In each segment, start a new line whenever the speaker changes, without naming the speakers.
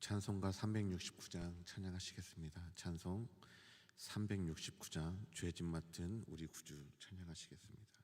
찬송가 369장 찬양하시겠습니다. 찬송 369장 죄짐 맡은 우리 구주 찬양하시겠습니다.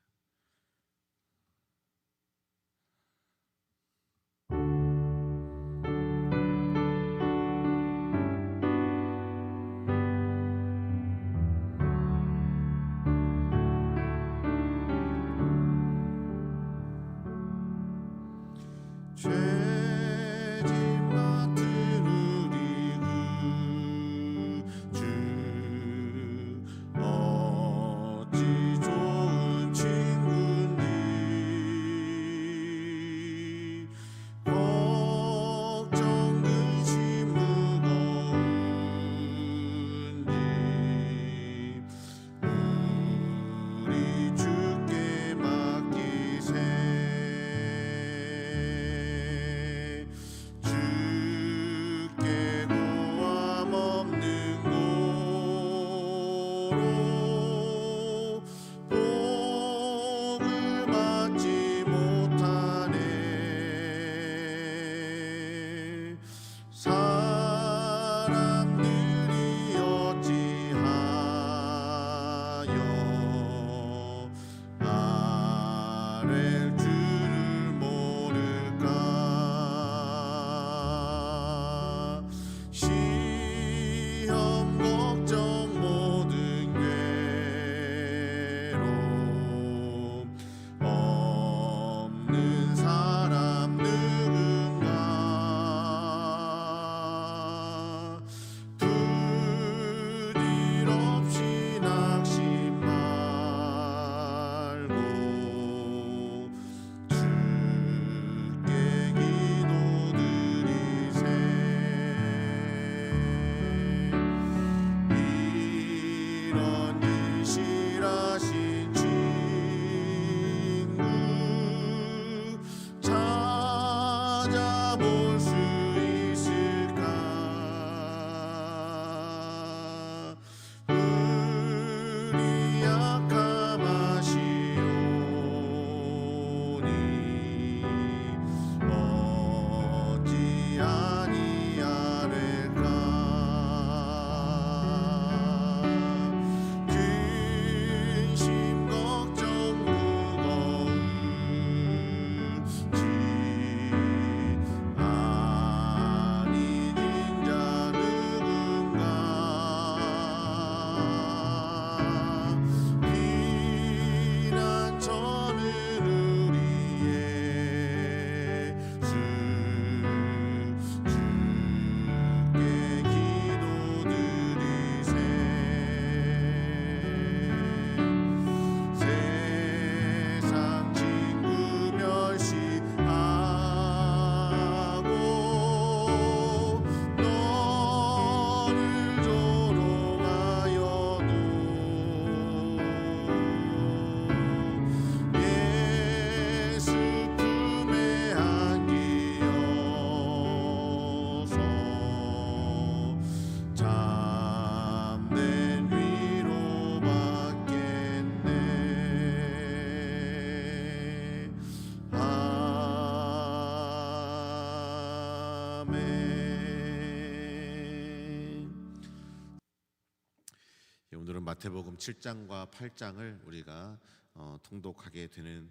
예, 오늘은 마태복음 7장과 8장을 우리가 어, 통독하게 되는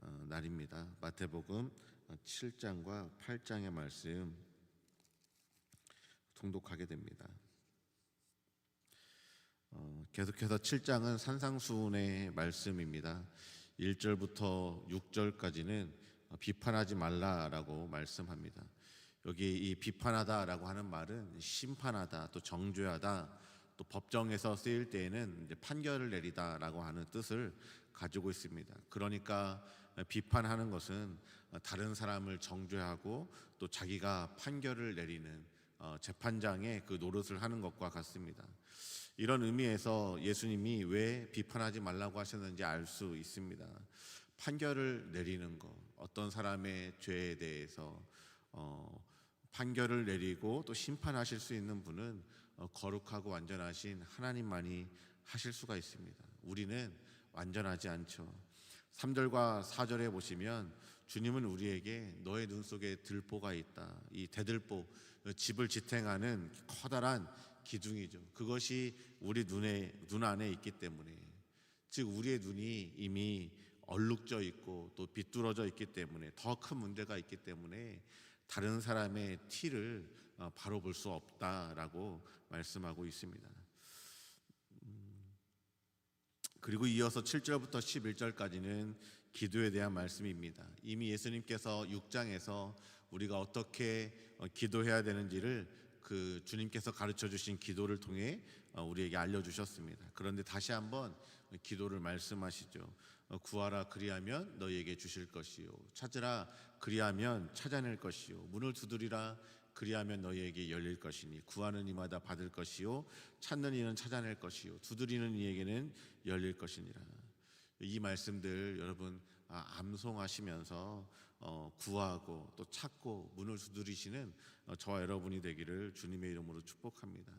어, 날입니다. 마태복음 7장과 8장의 말씀 통독하게 됩니다. 어, 계속해서 7장은 산상수훈의 말씀입니다. 1절부터 6절까지는 어, 비판하지 말라라고 말씀합니다. 여기 이 비판하다라고 하는 말은 심판하다, 또 정죄하다, 또 법정에서 쓰일 때에는 판결을 내리다라고 하는 뜻을 가지고 있습니다. 그러니까 비판하는 것은 다른 사람을 정죄하고 또 자기가 판결을 내리는 어, 재판장의 그 노릇을 하는 것과 같습니다. 이런 의미에서 예수님이 왜 비판하지 말라고 하셨는지 알 수 있습니다. 판결을 내리는 것, 어떤 사람의 죄에 대해서 어, 판결을 내리고 또 심판하실 수 있는 분은 어, 거룩하고 완전하신 하나님만이 하실 수가 있습니다. 우리는 완전하지 않죠. 3절과 4절에 보시면 주님은 우리에게 너의 눈 속에 들보가 있다. 이 대들보 그 집을 지탱하는 커다란 기둥이죠. 그것이 우리 눈에 눈 안에 있기 때문에 즉 우리의 눈이 이미 얼룩져 있고 또 비뚤어져 있기 때문에 더 큰 문제가 있기 때문에 다른 사람의 티를 어, 바로 볼 수 없다라고 말씀하고 있습니다. 그리고 이어서 7절부터 11절까지는 기도에 대한 말씀입니다. 이미 예수님께서 6장에서 우리가 어떻게 어, 기도해야 되는지를 그 주님께서 가르쳐 주신 기도를 통해 어, 우리에게 알려 주셨습니다. 그런데 다시 한번 기도를 말씀하시죠. 어, 구하라 그리하면 너희에게 주실 것이요 찾으라 그리하면 찾아낼 것이요 문을 두드리라 그리하면 너희에게 열릴 것이니 구하는 이마다 받을 것이요 찾는 이는 찾아낼 것이요 두드리는 이에게는 열릴 것이니라. 이 말씀들 여러분 아, 암송하시면서 어, 구하고 또 찾고 문을 두드리시는 어, 저와 여러분이 되기를 주님의 이름으로 축복합니다.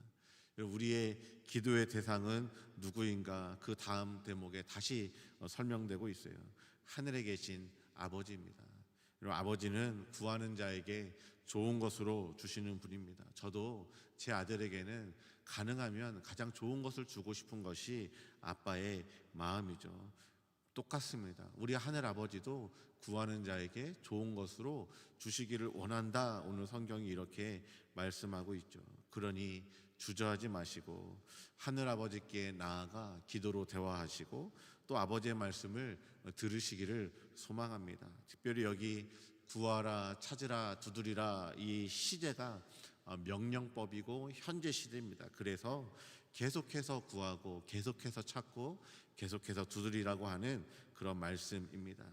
우리의 기도의 대상은 누구인가 그 다음 대목에 다시 어, 설명되고 있어요. 하늘에 계신 아버지입니다. 아버지는 구하는 자에게 좋은 것으로 주시는 분입니다. 저도 제 아들에게는 가능하면 가장 좋은 것을 주고 싶은 것이 아빠의 마음이죠. 똑같습니다. 우리 하늘 아버지도 구하는 자에게 좋은 것으로 주시기를 원한다. 오늘 성경이 이렇게 말씀하고 있죠. 그러니 주저하지 마시고 하늘 아버지께 나아가 기도로 대화하시고 또 아버지의 말씀을 들으시기를 소망합니다. 특별히 여기 구하라 찾으라 두드리라 이 시제가 명령법이고 현재 시대입니다. 그래서 계속해서 구하고 계속해서 찾고 계속해서 두드리라고 하는 그런 말씀입니다.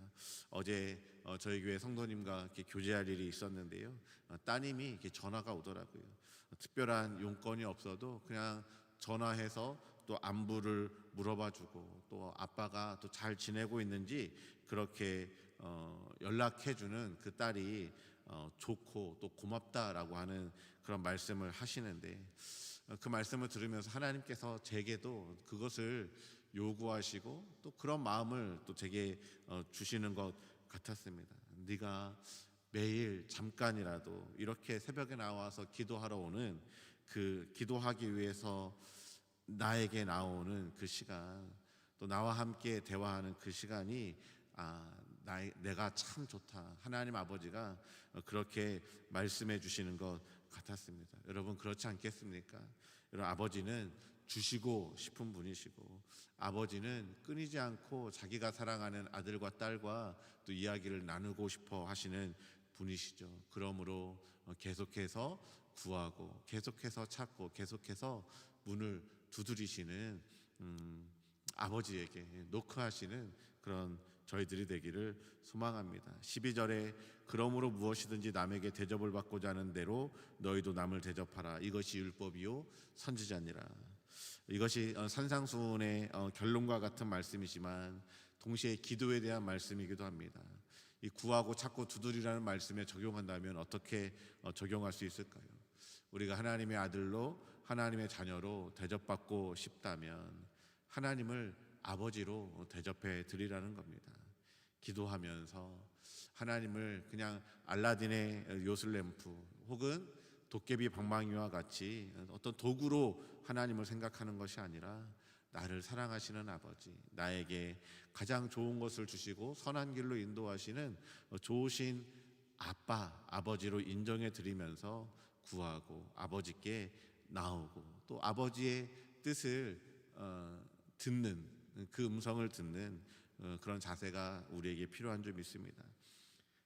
어제 어, 저희 교회 성도님과 교제할 일이 있었는데요. 어, 따님이 전화가 오더라고요. 특별한 용건이 없어도 그냥 전화해서 또 안부를 물어봐주고 또 아빠가 또 잘 지내고 있는지 그렇게 어, 연락해주는 그 딸이 어, 좋고 또 고맙다라고 하는 그런 말씀을 하시는데 어, 그 말씀을 들으면서 하나님께서 제게도 그것을 요구하시고 또 그런 마음을 또 제게 어, 주시는 것 같았습니다. 네가 매일 잠깐이라도 이렇게 새벽에 나와서 기도하러 오는 그 기도하기 위해서 나에게 나오는 그 시간 또 나와 함께 대화하는 그 시간이 아 나, 내가 참 좋다 하나님 아버지가 그렇게 말씀해 주시는 것 같았습니다. 여러분 그렇지 않겠습니까? 여러분 아버지는 주시고 싶은 분이시고 아버지는 끊이지 않고 자기가 사랑하는 아들과 딸과 또 이야기를 나누고 싶어 하시는 분이시죠. 그러므로 계속해서 구하고 계속해서 찾고 계속해서 문을 두드리시는 음, 아버지에게 노크하시는 그런 저희들이 되기를 소망합니다. 12절에 그러므로 무엇이든지 남에게 대접을 받고자 하는 대로 너희도 남을 대접하라. 이것이 율법이요 선지자니라. 이것이 어, 산상수훈의 어, 결론과 같은 말씀이지만 동시에 기도에 대한 말씀이기도 합니다. 이 구하고 찾고 두드리라는 말씀에 적용한다면 어떻게 어, 적용할 수 있을까요? 우리가 하나님의 아들로 하나님의 자녀로 대접받고 싶다면 하나님을 아버지로 대접해 드리라는 겁니다. 기도하면서 하나님을 그냥 알라딘의 요술램프 혹은 도깨비 방망이와 같이 어떤 도구로 하나님을 생각하는 것이 아니라 나를 사랑하시는 아버지, 나에게 가장 좋은 것을 주시고 선한 길로 인도하시는 좋으신 아빠, 아버지로 인정해 드리면서 구하고 아버지께 나오고 또 아버지의 뜻을 어, 듣는 그 음성을 듣는 어, 그런 자세가 우리에게 필요한 줄 믿습니다.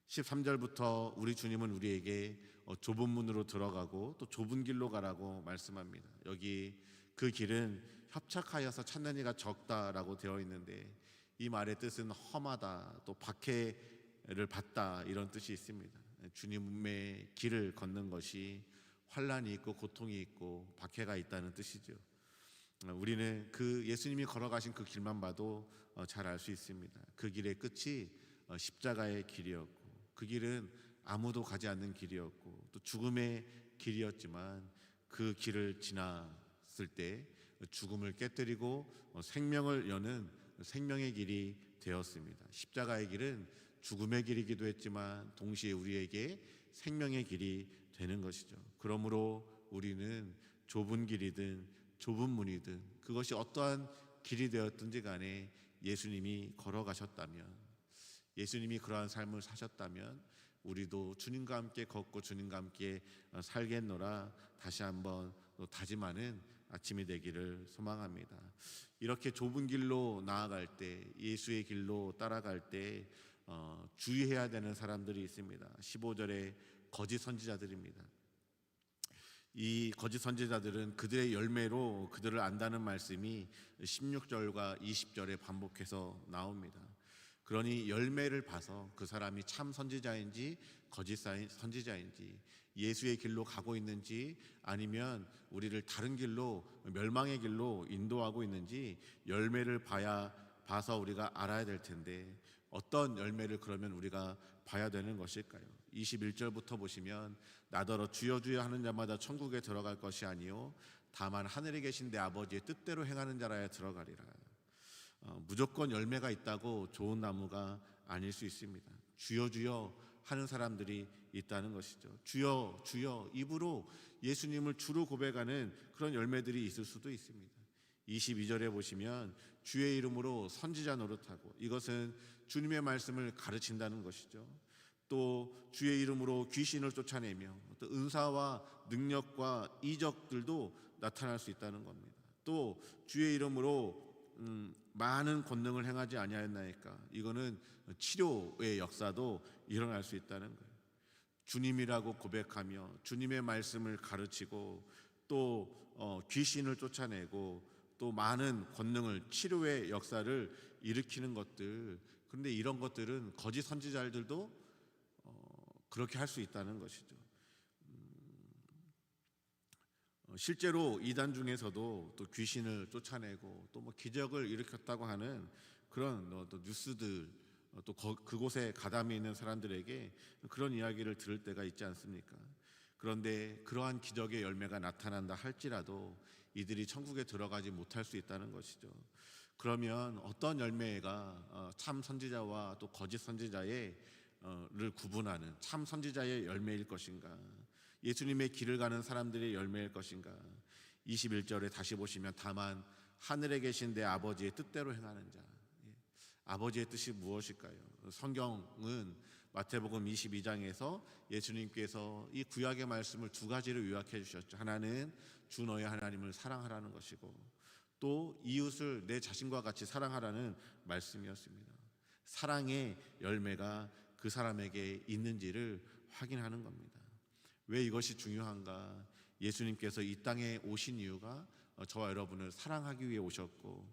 13절부터 우리 주님은 우리에게 어, 좁은 문으로 들어가고 또 좁은 길로 가라고 말씀합니다. 여기 그 길은 협착하여서 찾는 이가 적다라고 되어 있는데 이 말의 뜻은 험하다 또 박해를 받다 이런 뜻이 있습니다. 주님의 길을 걷는 것이 환란이 있고 고통이 있고 박해가 있다는 뜻이죠. 우리는 그 예수님이 걸어가신 그 길만 봐도 어, 잘알 수 있습니다. 그 길의 끝이 어, 십자가의 길이었고 그 길은 아무도 가지 않는 길이었고 또 죽음의 길이었지만 그 길을 지났을 때 죽음을 깨뜨리고 어, 생명을 여는 생명의 길이 되었습니다. 십자가의 길은 죽음의 길이기도 했지만 동시에 우리에게 생명의 길이 되는 것이죠. 그러므로 우리는 좁은 길이든 좁은 문이든 그것이 어떠한 길이 되었든지 간에 예수님이 걸어가셨다면 예수님이 그러한 삶을 사셨다면 우리도 주님과 함께 걷고 주님과 함께 어, 살겠노라 다시 한번 또 다짐하는 아침이 되기를 소망합니다. 이렇게 좁은 길로 나아갈 때 예수의 길로 따라갈 때 어, 주의해야 되는 사람들이 있습니다. 15절에 거짓 선지자들입니다. 이 거짓 선지자들은 그들의 열매로 그들을 안다는 말씀이 16절과 20절에 반복해서 나옵니다. 그러니 열매를 봐서 그 사람이 참 선지자인지 거짓 선지자인지 예수의 길로 가고 있는지 아니면 우리를 다른 길로 멸망의 길로 인도하고 있는지 열매를 봐야 봐서 우리가 알아야 될 텐데 어떤 열매를 그러면 우리가 봐야 되는 것일까요? 21절부터 보시면 나더러 주여 주여 하는 자마다 천국에 들어갈 것이 아니요 다만 하늘에 계신 내 아버지의 뜻대로 행하는 자라야 들어가리라. 어, 무조건 열매가 있다고 좋은 나무가 아닐 수 있습니다. 주여 주여 하는 사람들이 있다는 것이죠. 주여 주여 입으로 예수님을 주로 고백하는 그런 열매들이 있을 수도 있습니다. 22절에 보시면 주의 이름으로 선지자 노릇하고 이것은 주님의 말씀을 가르친다는 것이죠. 또 주의 이름으로 귀신을 쫓아내며 또 은사와 능력과 이적들도 나타날 수 있다는 겁니다. 또 주의 이름으로 음, 많은 권능을 행하지 아니하였나이까 이거는 치료의 역사도 일어날 수 있다는 거예요. 주님이라고 고백하며 주님의 말씀을 가르치고 또 어, 귀신을 쫓아내고 또 많은 권능을 치료의 역사를 일으키는 것들 그런데 이런 것들은 거짓 선지자들도 어, 그렇게 할 수 있다는 것이죠. 어, 실제로 이단 중에서도 또 귀신을 쫓아내고 또 뭐 기적을 일으켰다고 하는 그런 어, 또 뉴스들 어, 또 그곳에 가담이 있는 사람들에게 그런 이야기를 들을 때가 있지 않습니까? 그런데 그러한 기적의 열매가 나타난다 할지라도 이들이 천국에 들어가지 못할 수 있다는 것이죠. 그러면 어떤 열매가 참 선지자와 또 거짓 선지자의 를 구분하는 참 선지자의 열매일 것인가? 예수님의 길을 가는 사람들의 열매일 것인가? 21절에 다시 보시면 다만 하늘에 계신 내 아버지의 뜻대로 행하는 자. 예. 아버지의 뜻이 무엇일까요? 성경은 마태복음 22장에서 예수님께서 이 구약의 말씀을 두 가지로 요약해 주셨죠. 하나는 주 너의 하나님을 사랑하라는 것이고 또 이웃을 내 자신과 같이 사랑하라는 말씀이었습니다. 사랑의 열매가 그 사람에게 있는지를 확인하는 겁니다. 왜 이것이 중요한가? 예수님께서 이 땅에 오신 이유가 어, 저와 여러분을 사랑하기 위해 오셨고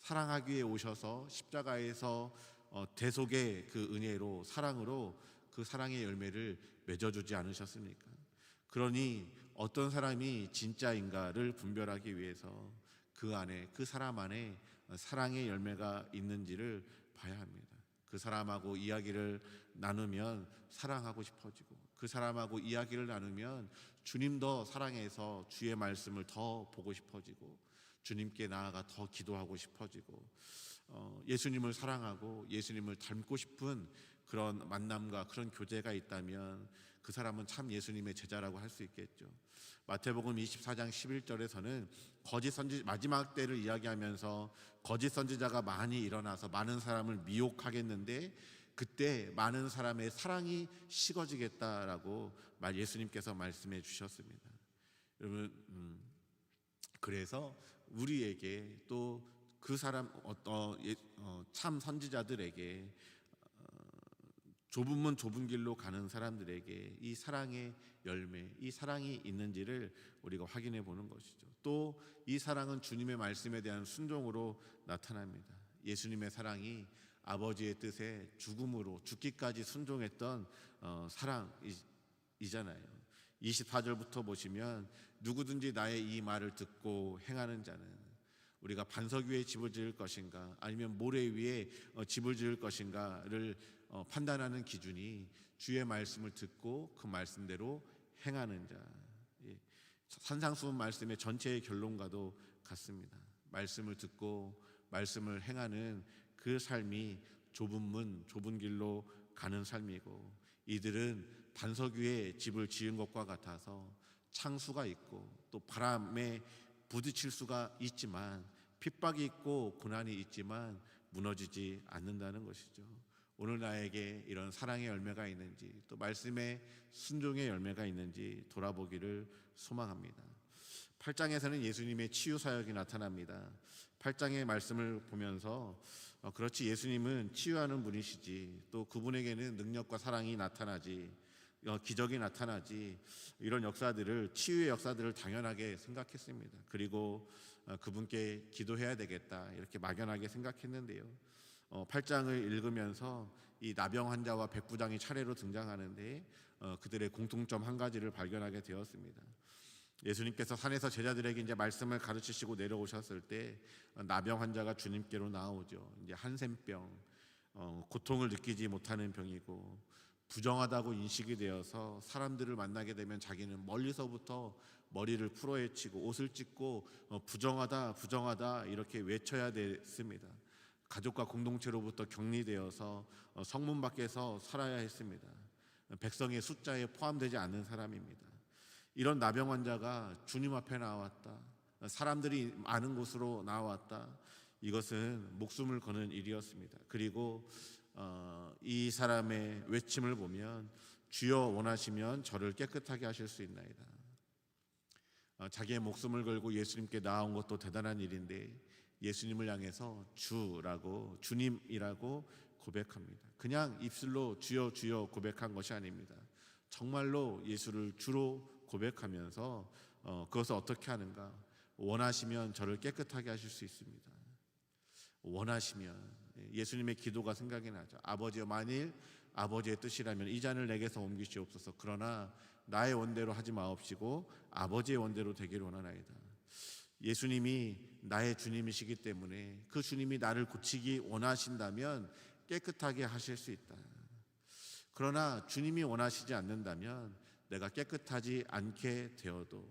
사랑하기 위해 오셔서 십자가에서 어, 대속의 그 은혜로 사랑으로 그 사랑의 열매를 맺어주지 않으셨습니까? 그러니 어떤 사람이 진짜인가를 분별하기 위해서 그 안에 그 사람 안에 사랑의 열매가 있는지를 봐야 합니다. 그 사람하고 이야기를 나누면 사랑하고 싶어지고 그 사람하고 이야기를 나누면 주님 더 사랑해서 주의 말씀을 더 보고 싶어지고 주님께 나아가 더 기도하고 싶어지고 어, 예수님을 사랑하고 예수님을 닮고 싶은 그런 만남과 그런 교제가 있다면 그 사람은 참 예수님의 제자라고 할 수 있겠죠. 마태복음 24장 11절에서는 거짓 선지 마지막 때를 이야기하면서 거짓 선지자가 많이 일어나서 많은 사람을 미혹하겠는데 그때 많은 사람의 사랑이 식어지겠다라고 말 예수님께서 말씀해 주셨습니다. 여러분 음, 그래서 우리에게 또 그 사람 어떤 어, 참 선지자들에게 어, 문 좁은 길로 가는 사람들에게 이 사랑의 열매, 이 사랑이 있는지를 우리가 확인해 보는 것이죠. 또 이 사랑은 주님의 말씀에 대한 순종으로 나타납니다. 예수님의 사랑이 아버지의 뜻에 죽음으로 죽기까지 순종했던 어, 사랑이잖아요. 24절부터 보시면 누구든지 나의 이 말을 듣고 행하는 자는 우리가 반석 위에 집을 지을 것인가 아니면 모래 위에 어, 집을 지을 것인가를 어, 판단하는 기준이 주의 말씀을 듣고 그 말씀대로 행하는 자. 예. 산상수훈 말씀의 전체의 결론과도 같습니다. 말씀을 듣고 말씀을 행하는 그 삶이 좁은 문, 좁은 길로 가는 삶이고 이들은 반석 위에 집을 지은 것과 같아서 창수가 있고 또 바람에 부딪힐 수가 있지만 핍박이 있고 고난이 있지만 무너지지 않는다는 것이죠. 오늘 나에게 이런 사랑의 열매가 있는지 또 말씀의 순종의 열매가 있는지 돌아보기를 소망합니다. 8장에서는 예수님의 치유 사역이 나타납니다. 8장의 말씀을 보면서 어, 그렇지 예수님은 치유하는 분이시지 또 그분에게는 능력과 사랑이 나타나지 어, 기적이 나타나지 이런 역사들을 치유의 역사들을 당연하게 생각했습니다. 그리고 어, 그분께 기도해야 되겠다 이렇게 막연하게 생각했는데요. 어, 8장을 읽으면서 이 나병 환자와 백부장이 차례로 등장하는데 어, 그들의 공통점 한 가지를 발견하게 되었습니다. 예수님께서 산에서 제자들에게 이제 말씀을 가르치시고 내려오셨을 때 어, 나병 환자가 주님께로 나오죠. 이제 한센병, 어, 고통을 느끼지 못하는 병이고 부정하다고 인식이 되어서 사람들을 만나게 되면 자기는 멀리서부터 머리를 풀어헤치고 옷을 찢고 어, 부정하다 부정하다 이렇게 외쳐야 됐습니다. 가족과 공동체로부터 격리되어서 어, 성문 밖에서 살아야 했습니다. 백성의 숫자에 포함되지 않는 사람입니다. 이런 나병 환자가 주님 앞에 나왔다. 사람들이 많은 곳으로 나왔다. 이것은 목숨을 거는 일이었습니다. 그리고 어, 이 사람의 외침을 보면 주여 원하시면 저를 깨끗하게 하실 수 있나이다. 어, 자기의 목숨을 걸고 예수님께 나온 것도 대단한 일인데 예수님을 향해서 주라고 주님이라고 고백합니다. 그냥 입술로 주여 주여 고백한 것이 아닙니다. 정말로 예수를 주로 고백하면서 어, 그것을 어떻게 하는가? 원하시면 저를 깨끗하게 하실 수 있습니다. 원하시면 예수님의 기도가 생각이 나죠. 아버지여 만일 아버지의 뜻이라면 이 잔을 내게서 옮기시옵소서. 그러나 나의 원대로 하지 마옵시고 아버지의 원대로 되기를 원하나이다. 예수님이 나의 주님이시기 때문에 그 주님이 나를 고치기 원하신다면 깨끗하게 하실 수 있다. 그러나 주님이 원하시지 않는다면 내가 깨끗하지 않게 되어도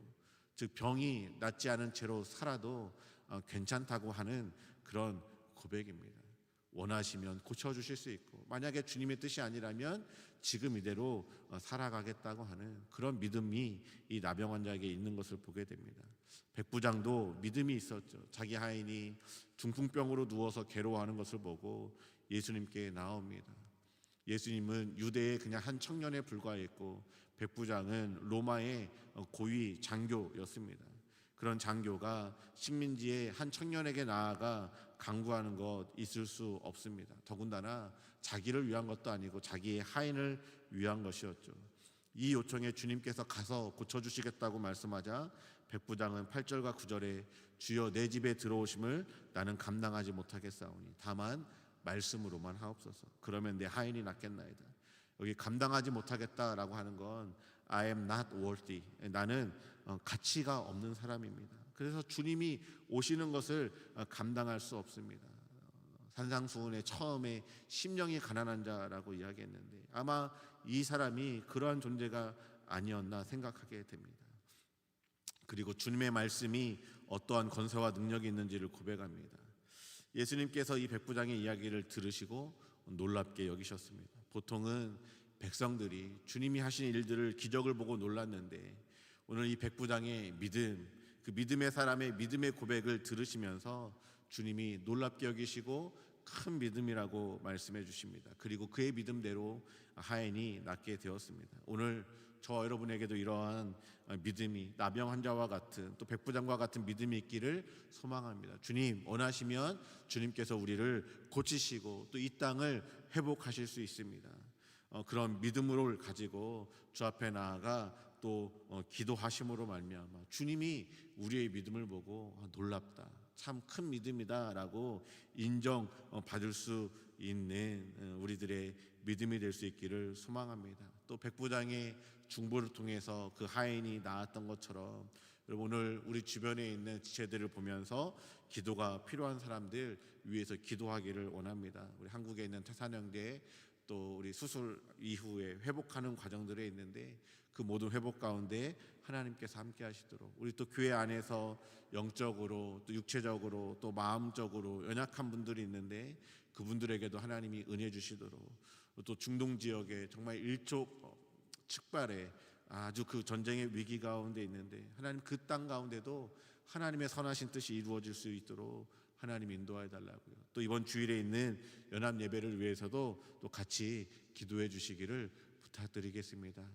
즉 병이 낫지 않은 채로 살아도 어, 괜찮다고 하는 그런 고백입니다. 원하시면 고쳐 주실 수 있고 만약에 주님의 뜻이 아니라면 지금 이대로 어, 살아가겠다고 하는 그런 믿음이 이 나병 환자에게 있는 것을 보게 됩니다. 백부장도 믿음이 있었죠. 자기 하인이 중풍병으로 누워서 괴로워하는 것을 보고 예수님께 나옵니다. 예수님은 유대의 그냥 한 청년에 불과했고 백부장은 로마의 어, 고위 장교였습니다. 그런 장교가 식민지의 한 청년에게 나아가 강구하는 것 있을 수 없습니다. 더군다나 자기를 위한 것도 아니고 자기의 하인을 위한 것이었죠. 이 요청에 주님께서 가서 고쳐주시겠다고 말씀하자 백부장은 8절과 9절에 주여 내 집에 들어오심을 나는 감당하지 못하겠사오니 다만 말씀으로만 하옵소서. 그러면 내 하인이 낫겠나이다. 여기 감당하지 못하겠다라고 하는 건 I am not worthy. 나는 어, 가치가 없는 사람입니다. 그래서 주님이 오시는 것을 어, 감당할 수 없습니다. 산상수훈의 처음에 심령이 가난한 자라고 이야기했는데 아마 이 사람이 그러한 존재가 아니었나 생각하게 됩니다. 그리고 주님의 말씀이 어떠한 권세와 능력이 있는지를 고백합니다. 예수님께서 이 백부장의 이야기를 들으시고 놀랍게 여기셨습니다. 보통은 백성들이 주님이 하신 일들을 기적을 보고 놀랐는데 오늘 이 백부장의 믿음, 그 믿음의 사람의 믿음의 고백을 들으시면서 주님이 놀랍게 여기시고 큰 믿음이라고 말씀해 주십니다. 그리고 그의 믿음대로 하인이 낫게 되었습니다. 오늘 저 여러분에게도 이러한 믿음이 나병 환자와 같은 또 백부장과 같은 믿음이 있기를 소망합니다. 주님 원하시면 주님께서 우리를 고치시고 또 이 땅을 회복하실 수 있습니다. 어, 그런 믿음을 가지고 주 앞에 나아가 또 어, 기도하심으로 말미암아 주님이 우리의 믿음을 보고 아, 놀랍다. 참 큰 믿음이다라고 인정 어, 받을 수 있는 어, 우리들의 믿음이 될 수 있기를 소망합니다. 또 백부장의 중보를 통해서 그 하인이 나았던 것처럼 오늘 우리 주변에 있는 지체들을 보면서 기도가 필요한 사람들 위해서 기도하기를 원합니다. 우리 한국에 있는 태산영대 또 우리 수술 이후에 회복하는 과정들에 있는데 그 모든 회복 가운데 하나님께서 함께 하시도록 우리 또 교회 안에서 영적으로 또 육체적으로 또 마음적으로 연약한 분들이 있는데 그분들에게도 하나님이 은혜 주시도록 또 중동 지역에 정말 일촉즉발의 아주 그 전쟁의 위기 가운데 있는데 하나님 그 땅 가운데도 하나님의 선하신 뜻이 이루어질 수 있도록 하나님 인도하여 달라고요. 또 이번 주일에 있는 연합 예배를 위해서도 또 같이 기도해 주시기를 부탁드리겠습니다.